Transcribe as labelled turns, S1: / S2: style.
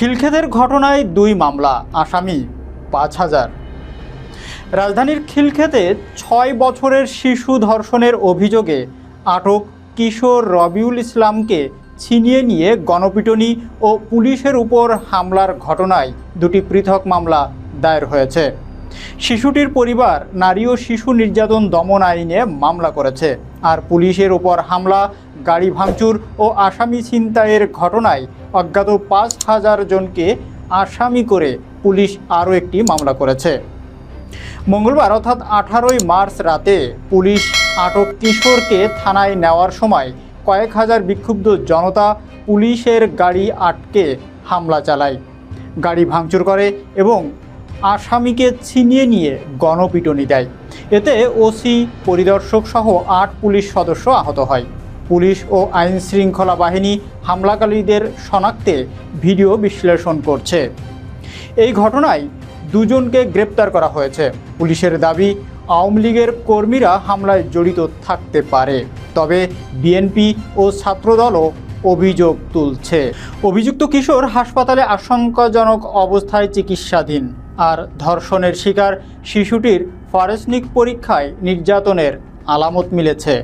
S1: খিলক্ষেতের ঘটনায় দুই মামলা, আসামি পাঁচ হাজার। রাজধানীর খিলক্ষেতে ছয় বছরের শিশু ধর্ষণের অভিযোগে আটক কিশোর রবিউল ইসলামকে ছিনিয়ে নিয়ে গণপিটুনি ও পুলিশের উপর হামলার ঘটনায় দুটি পৃথক মামলা দায়ের হয়েছে। শিশুটির পরিবার নারী ও শিশু নির্যাতন দমন আইনে মামলা করেছে, আর পুলিশের উপর হামলা গাড়ি ভাঙচুর ও আসামি ছিনতাইয়ের ঘটনায় অজ্ঞাত পাঁচ হাজার জনকে আসামি করে পুলিশ আরও একটি মামলা করেছে। মঙ্গলবার অর্থাৎ আঠারোই মার্চ রাতে পুলিশ আটক কিশোরকে থানায় নেওয়ার সময় কয়েক হাজার বিক্ষুব্ধ জনতা পুলিশের গাড়ি আটকে হামলা চালায়। গাড়ি ভাঙচুর করে এবং আসামিকে ছিনিয়ে নিয়ে গণপিটুনি দেয়। এতে ওসি, পরিদর্শক সহ আট পুলিশ সদস্য আহত হয়। পুলিশ ও আইন শৃঙ্খলা বাহিনী হামলাকারীদের শনাক্তে ভিডিও বিশ্লেষণ করছে। এই ঘটনায় দুজনকে গ্রেপ্তার করা হয়েছে। পুলিশের দাবি, আওয়ামী লীগের কর্মীরা হামলায় জড়িত থাকতে পারে। তবে বিএনপি ও ছাত্রদলও অভিযোগ তুলছে। অভিযুক্ত কিশোর হাসপাতালে আশঙ্কাজনক অবস্থায় চিকিৎসাধীন। আর ধর্ষণের শিকার শিশুটির ফরেসনিক পরীক্ষায় নির্যাতনের আলামত মিলেছে।